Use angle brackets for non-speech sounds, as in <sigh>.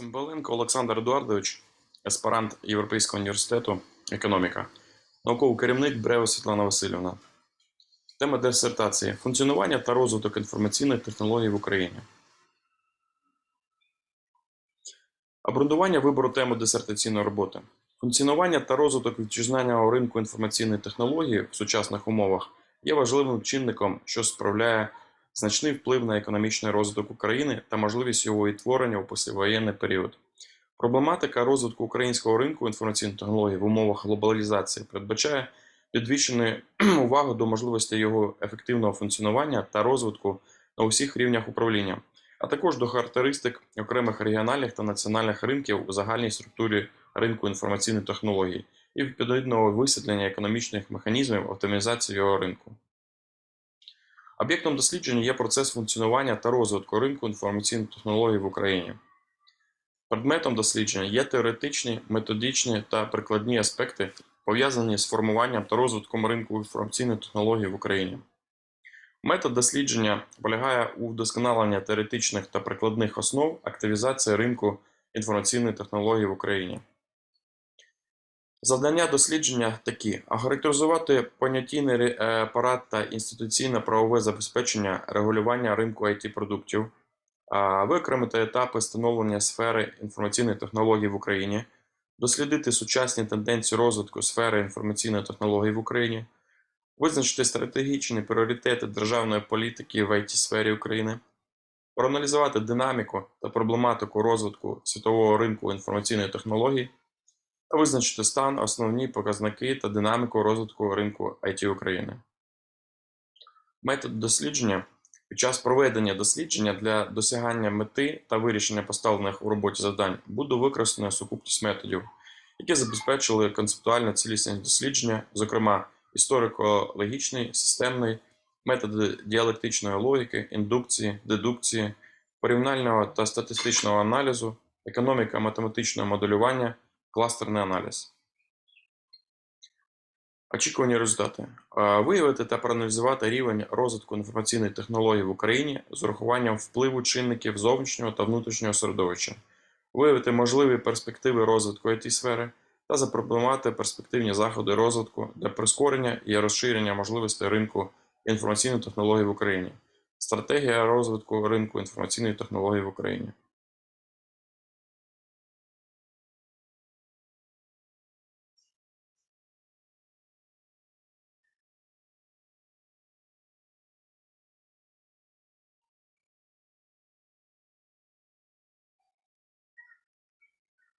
Цимбаленко Олександр Едуардович, аспирант Європейського університету, економіка, науковий керівник Брево Світлана Васильівна. Тема дисертації функціонування та розвиток інформаційних технологій в Україні. Обґрунтування вибору теми дисертаційної роботи. Функціонування та розвиток вітчизняного ринку інформаційної технології в сучасних умовах є важливим чинником, що справляє значний вплив на економічний розвиток України та можливість його відтворення у післявоєнний період. Проблематика розвитку українського ринку інформаційних технологій в умовах глобалізації передбачає підвищену <clears throat> увагу до можливості його ефективного функціонування та розвитку на усіх рівнях управління, а також до характеристик окремих регіональних та національних ринків у загальній структурі ринку інформаційних технологій і відповідного висвітлення економічних механізмів оптимізації його ринку. Об'єктом дослідження є процес функціонування та розвитку ринку інформаційних технологій в Україні. Предметом дослідження є теоретичні, методичні та прикладні аспекти, пов'язані з формуванням та розвитком ринку інформаційних технологій в Україні. Метод дослідження полягає у вдосконаленні теоретичних та прикладних основ активізації ринку інформаційних технологій в Україні. Завдання дослідження такі: охарактеризувати понятійний е, апарат та інституційно-правове забезпечення регулювання ринку IT-продуктів, а, виокремити етапи становлення сфери інформаційних технологій в Україні, дослідити сучасні тенденції розвитку сфери інформаційних технологій в Україні, визначити стратегічні пріоритети державної політики в IT-сфері України, проаналізувати динаміку та проблематику розвитку світового ринку інформаційних технологій та визначити стан, основні показники та динаміку розвитку ринку IT України. Метод дослідження під час проведення дослідження для досягання мети та вирішення поставлених у роботі завдань буде використана сукупність методів, які забезпечили концептуальну цілісність дослідження, зокрема історико-логічний, системний, методи діалектичної логіки, індукції, дедукції, порівняльного та статистичного аналізу, економіка математичного моделювання, кластерний аналіз. Очікувані результати. Виявити та проаналізувати рівень розвитку інформаційних технологій в Україні з урахуванням впливу чинників зовнішнього та внутрішнього середовища, виявити можливі перспективи розвитку IT-сфери та запропонувати перспективні заходи розвитку для прискорення і розширення можливостей ринку інформаційних технологій в Україні. Стратегія розвитку ринку інформаційних технологій в Україні.